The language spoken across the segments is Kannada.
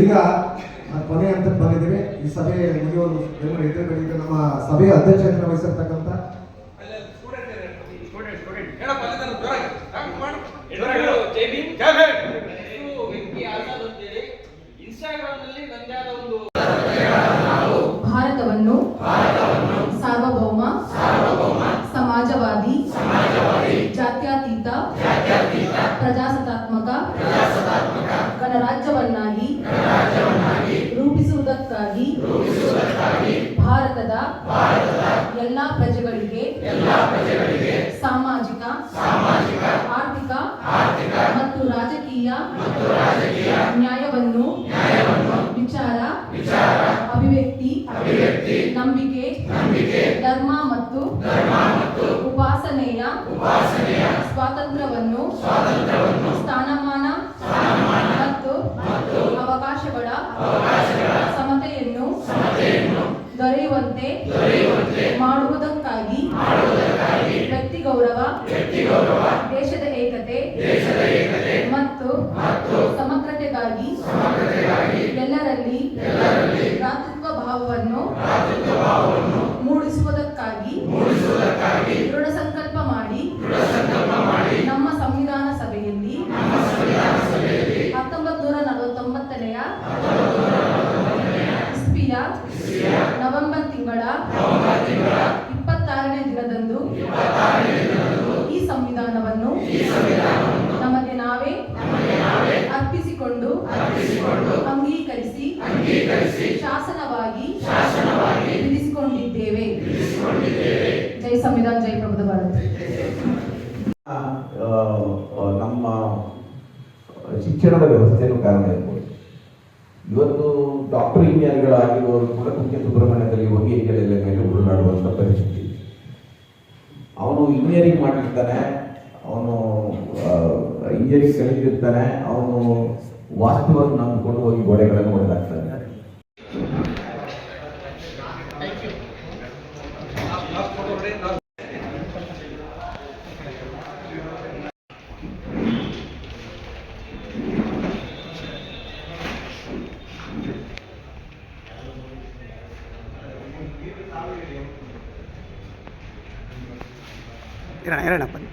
ಈಗ ಕೊನೆ ಅಂತ ಬಂದಿದ್ದೇವೆ. ಈ ಸಭೆ ಮುಗಿಯೋದು ಎರಡು ಎದುರುಗಳಿಗೆ ನಮ್ಮ ಸಭೆಯ ಅಧ್ಯಕ್ಷತೆ ವಹಿಸಿರ್ತಕ್ಕಂಥ ಭಾರತವನ್ನು ಸಾರ್ವಭೌಮ, ಸಮಾಜವಾದಿ, ಜಾತ್ಯತೀತ, ಪ್ರಜಾಸತ್ತಾತ್ಮಕ, ಗಣರಾಜ್ಯವನ್ನಾಗಿ ಪ್ರಜೆಗಳಿಗೆ ಸಾಮಾಜಿಕ ಸಾಮಾಜಿಕ ಆರ್ಥಿಕ ಆರ್ಥಿಕ ಮತ್ತು ರಾಜಕೀಯ ಮತ್ತು ರಾಜಕೀಯ ನ್ಯಾಯವನ್ನು ನ್ಯಾಯವನ್ನು ವಿಚಾರ ಅಭಿವ್ಯಕ್ತಿ ಅಭಿವ್ಯಕ್ತಿ ನಂಬಿಕೆ ನಂಬಿಕೆ ಧರ್ಮ ಮತ್ತು ಧರ್ಮ ಮತ್ತು ಉಪಾಸನೆಯ ಸ್ವಾತಂತ್ರ್ಯವನ್ನು ದೊರೆಯುವಂತೆ ಮಾಡುವುದಕ್ಕಾಗಿ ವ್ಯಕ್ತಿ ಗೌರವ ದೇಶದ ಏಕತೆ ಮತ್ತು ಸಮಗ್ರತೆಗಾಗಿ ಎಲ್ಲರಲ್ಲಿ ಭ್ರಾತೃತ್ವ ಭಾವವನ್ನು ಸಂವಿಧಾನವನ್ನು ನಮಗೆ ನಾವೇ ಅರ್ಪಿಸಿಕೊಂಡು ಅಂಗೀಕರಿಸಿ ಶಾಸನವಾಗಿ ವಿಧಿಸಿಕೊಂಡಿದ್ದೇವೆ ಜೈ ಸಂವಿಧಾನ, ಜೈ ಪ್ರಬುದ್ಧ ಭಾರತ. ನಮ್ಮ ಶಿಕ್ಷಣದ ವ್ಯವಸ್ಥೆಯನ್ನು ಕಾರಣ ಇರ್ಬೋದು ಇವತ್ತು ಡಾಕ್ಟರ್ ಇಂಜಿನಿಯರ್ಗಳಾಗಿರುವವರು ಕೂಡ ಕುಕ್ಕೆ ಸುಬ್ರಹ್ಮಣ್ಯದಲ್ಲಿ ಹೊಗೆ ಮೇಲೆ ಉರುಳಾಡುವಂಥ ಪರಿಸ್ಥಿತಿ. ಅವನು ಇಂಜಿನಿಯರಿಂಗ್ ಮಾಡಿರ್ತಾನೆ ಅವನು ಇಂಜರಿ ಕಲಿತಿರ್ತಾನೆ ಅವನು ವಾಸ್ತವವನ್ನು ನಂಬಿಕೊಂಡು ಹೋಗಿ ಗೋಡೆಗಳನ್ನು ಹೊಡೆದಾಗ್ತಾನೆ ಇರೋಣ ಇರೋಣ ಬನ್ನಿ.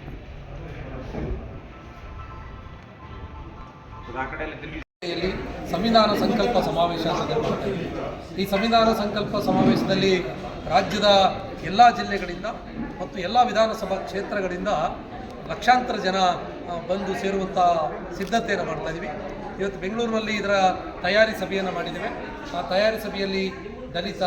ಸಂವಿಧಾನ ಸಂಕಲ್ಪ ಸಮಾವೇಶ ಈ ಸಂವಿಧಾನ ಸಂಕಲ್ಪ ಸಮಾವೇಶದಲ್ಲಿ ರಾಜ್ಯದ ಎಲ್ಲ ಜಿಲ್ಲೆಗಳಿಂದ ಮತ್ತು ಎಲ್ಲ ವಿಧಾನಸಭಾ ಕ್ಷೇತ್ರಗಳಿಂದ ಲಕ್ಷಾಂತರ ಜನ ಬಂದು ಸೇರುವಂಥ ಸಿದ್ಧತೆಯನ್ನು ಮಾಡ್ತಾ ಇದ್ದೀವಿ ಇವತ್ತು ಬೆಂಗಳೂರಿನಲ್ಲಿ ಇದರ ತಯಾರಿ ಸಭೆಯನ್ನು ಮಾಡಿದ್ದೇವೆ. ಆ ತಯಾರಿ ಸಭೆಯಲ್ಲಿ ದಲಿತ,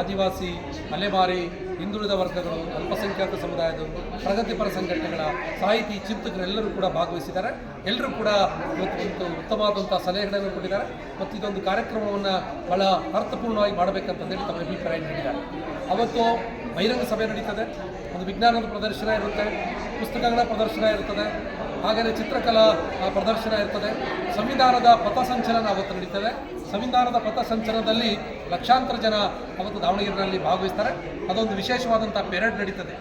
ಆದಿವಾಸಿ ಅಲೆಮಾರಿ ಹಿಂದುಳಿದ ವರ್ಗಗಳು, ಅಲ್ಪಸಂಖ್ಯಾತ ಸಮುದಾಯದವರು, ಪ್ರಗತಿಪರ ಸಂಘಟನೆಗಳ, ಸಾಹಿತಿ, ಚಿಂತಕರೆಲ್ಲರೂ ಕೂಡ ಭಾಗವಹಿಸಿದ್ದಾರೆ. ಎಲ್ಲರೂ ಕೂಡ ಇವತ್ತು ಒಂದು ಉತ್ತಮವಾದಂಥ ಸಲಹೆಗಳನ್ನು ಕೊಟ್ಟಿದ್ದಾರೆ. ಮತ್ತು ಇದೊಂದು ಕಾರ್ಯಕ್ರಮವನ್ನು ಬಹಳ ಅರ್ಥಪೂರ್ಣವಾಗಿ ಮಾಡಬೇಕಂತಂದೇಳಿ ತಮ್ಮ ಅಭಿಪ್ರಾಯ ನೀಡಿದ್ದಾರೆ. ಅವತ್ತು ಬಹಿರಂಗ ಸಭೆ ನಡೀತದೆ. ಒಂದು ವಿಜ್ಞಾನದ ಪ್ರದರ್ಶನ ಇರುತ್ತೆ, ಪುಸ್ತಕಗಳ ಪ್ರದರ್ಶನ ಇರ್ತದೆ. ಹಾಗೆಯೇ ಚಿತ್ರಕಲಾ ಪ್ರದರ್ಶನ ಇರ್ತದೆ. ಸಂವಿಧಾನದ ಪಥಸಂಚಲನ ಅವತ್ತು ನಡೀತದೆ. ಸಂವಿಧಾನದ ಪಥಸಂಚಲನದಲ್ಲಿ ಲಕ್ಷಾಂತರ ಜನ ಅವತ್ತು ದಾವಣಗೆರೆಯಲ್ಲಿ ಭಾಗವಹಿಸ್ತಾರೆ. ಅದೊಂದು ವಿಶೇಷವಾದಂಥ ಪೆರೇಡ್ ನಡೀತದೆ.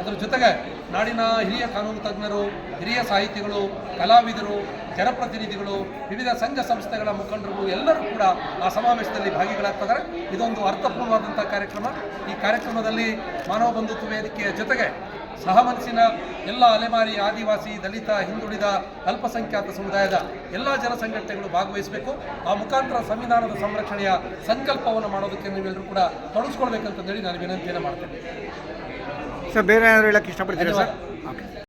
ಅದರ ಜೊತೆಗೆ ನಾಡಿನ ಹಿರಿಯ ಕಾನೂನು ತಜ್ಞರು, ಹಿರಿಯ ಸಾಹಿತಿಗಳು, ಕಲಾವಿದರು, ಜನಪ್ರತಿನಿಧಿಗಳು, ವಿವಿಧ ಸಂಘ ಸಂಸ್ಥೆಗಳ ಮುಖಂಡರು ಎಲ್ಲರೂ ಕೂಡ ಆ ಸಮಾವೇಶದಲ್ಲಿ ಭಾಗಿಗಳಾಗ್ತಿದ್ದಾರೆ. ಇದೊಂದು ಅರ್ಥಪೂರ್ಣವಾದಂಥ ಕಾರ್ಯಕ್ರಮ. ಈ ಕಾರ್ಯಕ್ರಮದಲ್ಲಿ ಮಾನವ ಬಂಧುತ್ವ ವೇದಿಕೆಯ ಜೊತೆಗೆ ಸಹಮನಸ್ಸಿನ ಎಲ್ಲ ಅಲೆಮಾರಿ, ಆದಿವಾಸಿ, ದಲಿತ, ಹಿಂದುಳಿದ, ಅಲ್ಪಸಂಖ್ಯಾತ ಸಮುದಾಯದ ಎಲ್ಲ ಜನ ಸಂಘಟನೆಗಳು ಭಾಗವಹಿಸಬೇಕು. ಆ ಮುಖಾಂತರ ಸಂವಿಧಾನದ ಸಂರಕ್ಷಣೆಯ ಸಂಕಲ್ಪವನ್ನು ಮಾಡೋದಕ್ಕೆ ನೀವೆಲ್ಲರೂ ಕೂಡ ತೊಡಗಿಸ್ಕೊಳ್ಬೇಕಂತಂದೇಳಿ ನಾನು ವಿನಂತಿಯನ್ನು ಮಾಡ್ತೇನೆ. ಸರ್, ಬೇರೆ ಏನಾದರೂ ಹೇಳಕ್ಕೆ ಇಷ್ಟಪಡ್ತೀನಿ ಸರ್?